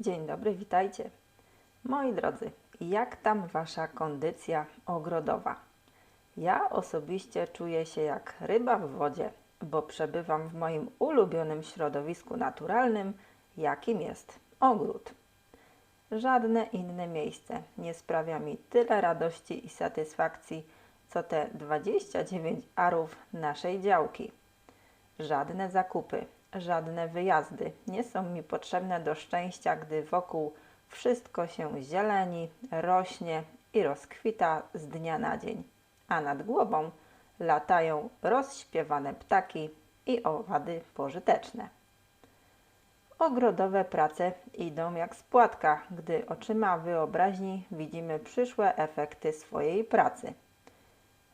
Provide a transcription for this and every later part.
Dzień dobry, witajcie. Moi drodzy, jak tam wasza kondycja ogrodowa? Ja osobiście czuję się jak ryba w wodzie, bo przebywam w moim ulubionym środowisku naturalnym, jakim jest ogród. Żadne inne miejsce nie sprawia mi tyle radości i satysfakcji, co te 29 arów naszej działki. Żadne zakupy, żadne wyjazdy nie są mi potrzebne do szczęścia, gdy wokół wszystko się zieleni, rośnie i rozkwita z dnia na dzień, a nad głową latają rozśpiewane ptaki i owady pożyteczne. Ogrodowe prace idą jak spłatka, gdy oczyma wyobraźni widzimy przyszłe efekty swojej pracy.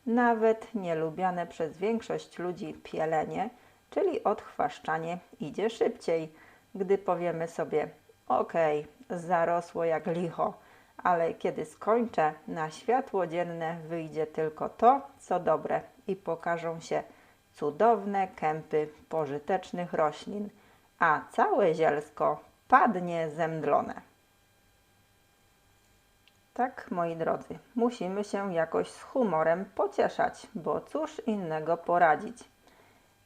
Nawet nielubiane przez większość ludzi pielenie, czyli odchwaszczanie, idzie szybciej, gdy powiemy sobie: OK, zarosło jak licho, ale kiedy skończę, na światło dzienne wyjdzie tylko to, co dobre i pokażą się cudowne kępy pożytecznych roślin, a całe zielsko padnie zemdlone. Tak, moi drodzy, musimy się jakoś z humorem pocieszać, bo cóż innego poradzić.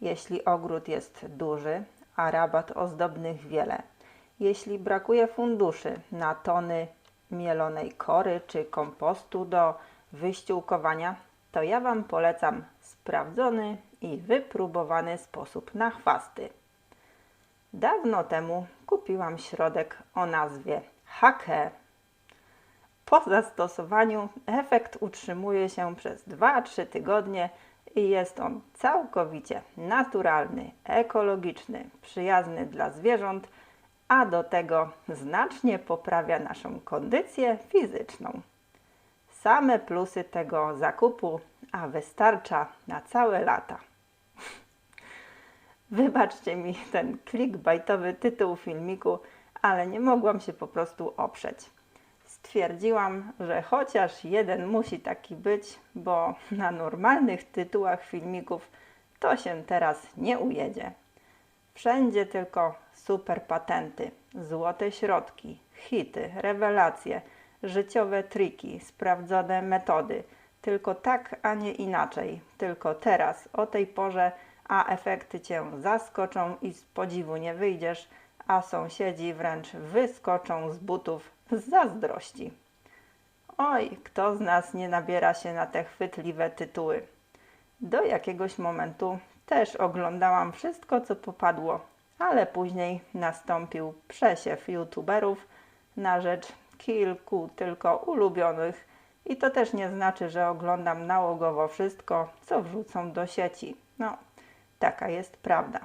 Jeśli ogród jest duży, a rabat ozdobnych wiele, jeśli brakuje funduszy na tony mielonej kory czy kompostu do wyściółkowania, to ja Wam polecam sprawdzony i wypróbowany sposób na chwasty. Dawno temu kupiłam środek o nazwie Hake. Po zastosowaniu efekt utrzymuje się przez 2-3 tygodnie i jest on całkowicie naturalny, ekologiczny, przyjazny dla zwierząt, a do tego znacznie poprawia naszą kondycję fizyczną. Same plusy tego zakupu, a wystarcza na całe lata. Wybaczcie mi ten clickbaitowy tytuł filmiku, ale nie mogłam się po prostu oprzeć. Stwierdziłam, że chociaż jeden musi taki być, bo na normalnych tytułach filmików to się teraz nie ujedzie. Wszędzie tylko super patenty, złote środki, hity, rewelacje, życiowe triki, sprawdzone metody. Tylko tak, a nie inaczej. Tylko teraz, o tej porze, a efekty cię zaskoczą i z podziwu nie wyjdziesz, a sąsiedzi wręcz wyskoczą z butów z zazdrości. Oj, kto z nas nie nabiera się na te chwytliwe tytuły? Do jakiegoś momentu też oglądałam wszystko, co popadło, ale później nastąpił przesiew youtuberów na rzecz kilku tylko ulubionych i to też nie znaczy, że oglądam nałogowo wszystko, co wrzucą do sieci. No, taka jest prawda.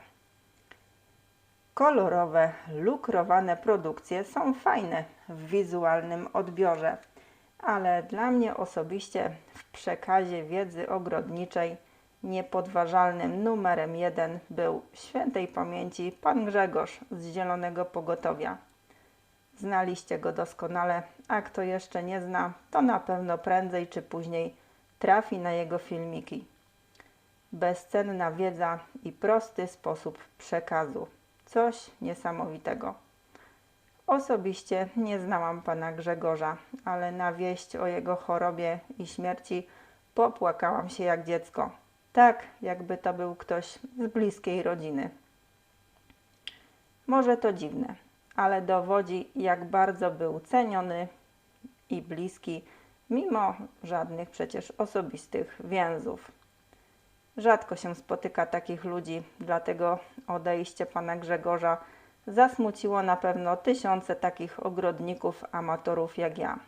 Kolorowe, lukrowane produkcje są fajne w wizualnym odbiorze, ale dla mnie osobiście w przekazie wiedzy ogrodniczej niepodważalnym numerem jeden był świętej pamięci pan Grzegorz z Zielonego Pogotowia. Znaliście go doskonale, a kto jeszcze nie zna, to na pewno prędzej czy później trafi na jego filmiki. Bezcenna wiedza i prosty sposób przekazu. Coś niesamowitego. Osobiście nie znałam pana Grzegorza, ale na wieść o jego chorobie i śmierci popłakałam się jak dziecko. Tak, jakby to był ktoś z bliskiej rodziny. Może to dziwne, ale dowodzi, jak bardzo był ceniony i bliski, mimo żadnych przecież osobistych więzów. Rzadko się spotyka takich ludzi, dlatego odejście pana Grzegorza zasmuciło na pewno tysiące takich ogrodników, amatorów jak ja.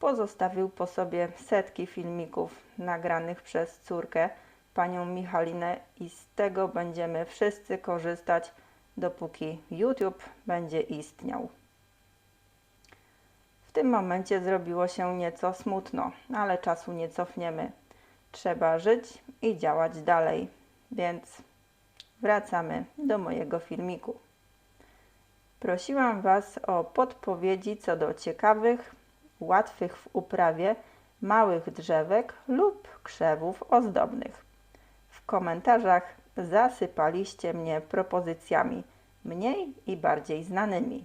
Pozostawił po sobie setki filmików nagranych przez córkę, panią Michalinę, i z tego będziemy wszyscy korzystać, dopóki YouTube będzie istniał. W tym momencie zrobiło się nieco smutno, ale czasu nie cofniemy. Trzeba żyć i działać dalej, więc wracamy do mojego filmiku. Prosiłam Was o podpowiedzi co do ciekawych, łatwych w uprawie małych drzewek lub krzewów ozdobnych. W komentarzach zasypaliście mnie propozycjami mniej i bardziej znanymi.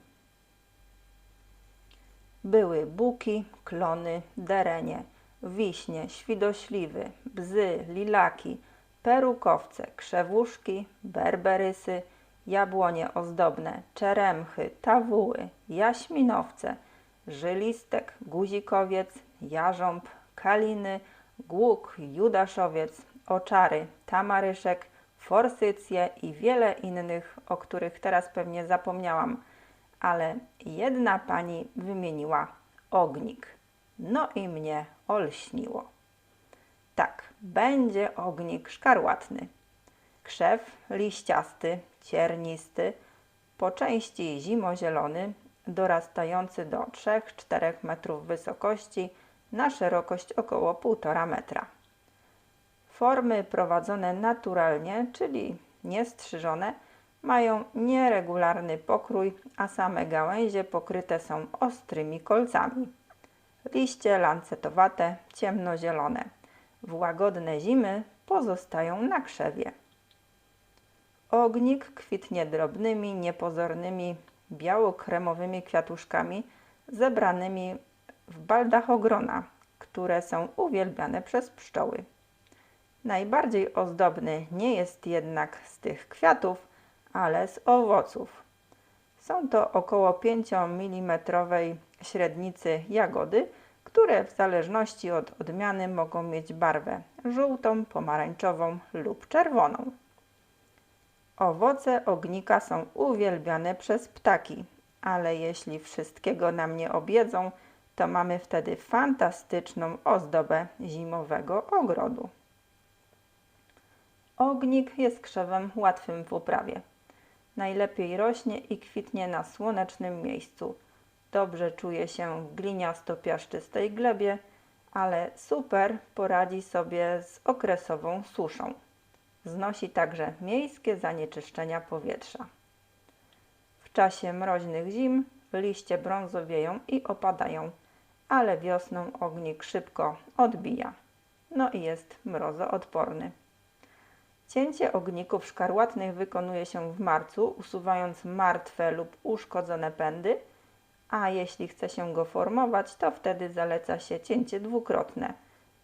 Były buki, klony, derenie, wiśnie, świdośliwy, bzy, lilaki, perukowce, krzewuszki, berberysy, jabłonie ozdobne, czeremchy, tawuły, jaśminowce, żylistek, guzikowiec, jarząb, kaliny, głuk, judaszowiec, oczary, tamaryszek, forsycje i wiele innych, o których teraz pewnie zapomniałam, ale jedna pani wymieniła ognik. No i mnie olśniło. Tak, będzie ognik szkarłatny. Krzew liściasty, ciernisty, po części zimozielony, dorastający do 3-4 metrów wysokości na szerokość około 1,5 metra. Formy prowadzone naturalnie, czyli niestrzyżone, mają nieregularny pokrój, a same gałęzie pokryte są ostrymi kolcami. Liście lancetowate, ciemnozielone. W łagodne zimy pozostają na krzewie. Ognik kwitnie drobnymi, niepozornymi, biało-kremowymi kwiatuszkami zebranymi w baldachogrona, które są uwielbiane przez pszczoły. Najbardziej ozdobny nie jest jednak z tych kwiatów, ale z owoców. Są to około 5 mm średnicy jagody, które w zależności od odmiany mogą mieć barwę żółtą, pomarańczową lub czerwoną. Owoce ognika są uwielbiane przez ptaki, ale jeśli wszystkiego nam nie objedzą, to mamy wtedy fantastyczną ozdobę zimowego ogrodu. Ognik jest krzewem łatwym w uprawie. Najlepiej rośnie i kwitnie na słonecznym miejscu. Dobrze czuje się w gliniasto-piaszczystej glebie, ale super poradzi sobie z okresową suszą. Znosi także miejskie zanieczyszczenia powietrza. W czasie mroźnych zim liście brązowieją i opadają, ale wiosną ognik szybko odbija. No i jest mrozoodporny. Cięcie ogników szkarłatnych wykonuje się w marcu, usuwając martwe lub uszkodzone pędy, a jeśli chce się go formować, to wtedy zaleca się cięcie dwukrotne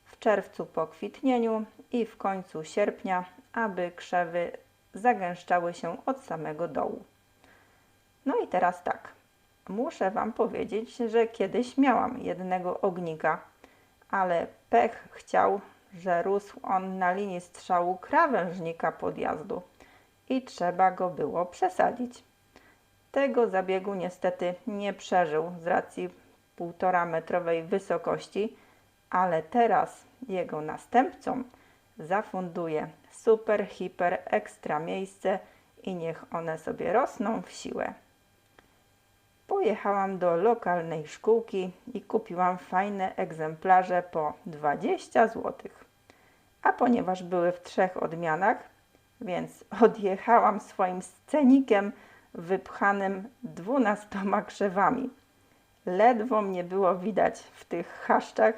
w czerwcu po kwitnieniu i w końcu sierpnia, aby krzewy zagęszczały się od samego dołu. No i teraz tak. Muszę Wam powiedzieć, że kiedyś miałam jednego ognika, ale pech chciał, że rósł on na linii strzału krawężnika podjazdu i trzeba go było przesadzić. Tego zabiegu niestety nie przeżył z racji półtora metrowej wysokości, ale teraz jego następcom zafunduje super, hiper, ekstra miejsce i niech one sobie rosną w siłę. Pojechałam do lokalnej szkółki i kupiłam fajne egzemplarze po 20 zł. A ponieważ były w trzech odmianach, więc odjechałam swoim scenikiem wypchanym dwunastoma krzewami. Ledwo mnie było widać w tych chaszczach,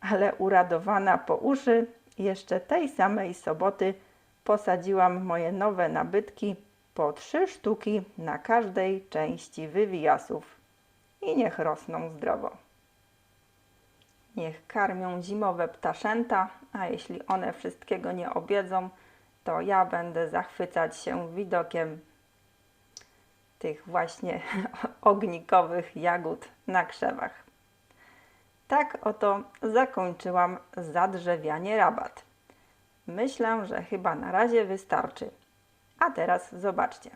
ale uradowana po uszy, jeszcze tej samej soboty posadziłam moje nowe nabytki po trzy sztuki na każdej części wywijasów i niech rosną zdrowo. Niech karmią zimowe ptaszęta, a jeśli one wszystkiego nie obiedzą, to ja będę zachwycać się widokiem tych właśnie ognikowych jagód na krzewach. Tak oto zakończyłam zadrzewianie rabat. Myślę, że chyba na razie wystarczy. A teraz zobaczcie.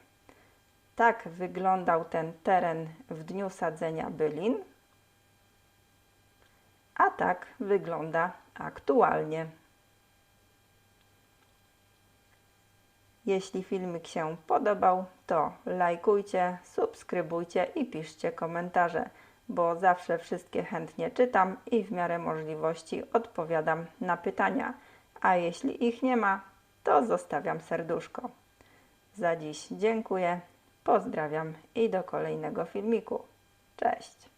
Tak wyglądał ten teren w dniu sadzenia bylin, a tak wygląda aktualnie. Jeśli filmik się podobał, to lajkujcie, subskrybujcie i piszcie komentarze, bo zawsze wszystkie chętnie czytam i w miarę możliwości odpowiadam na pytania. A jeśli ich nie ma, to zostawiam serduszko. Za dziś dziękuję, pozdrawiam i do kolejnego filmiku. Cześć!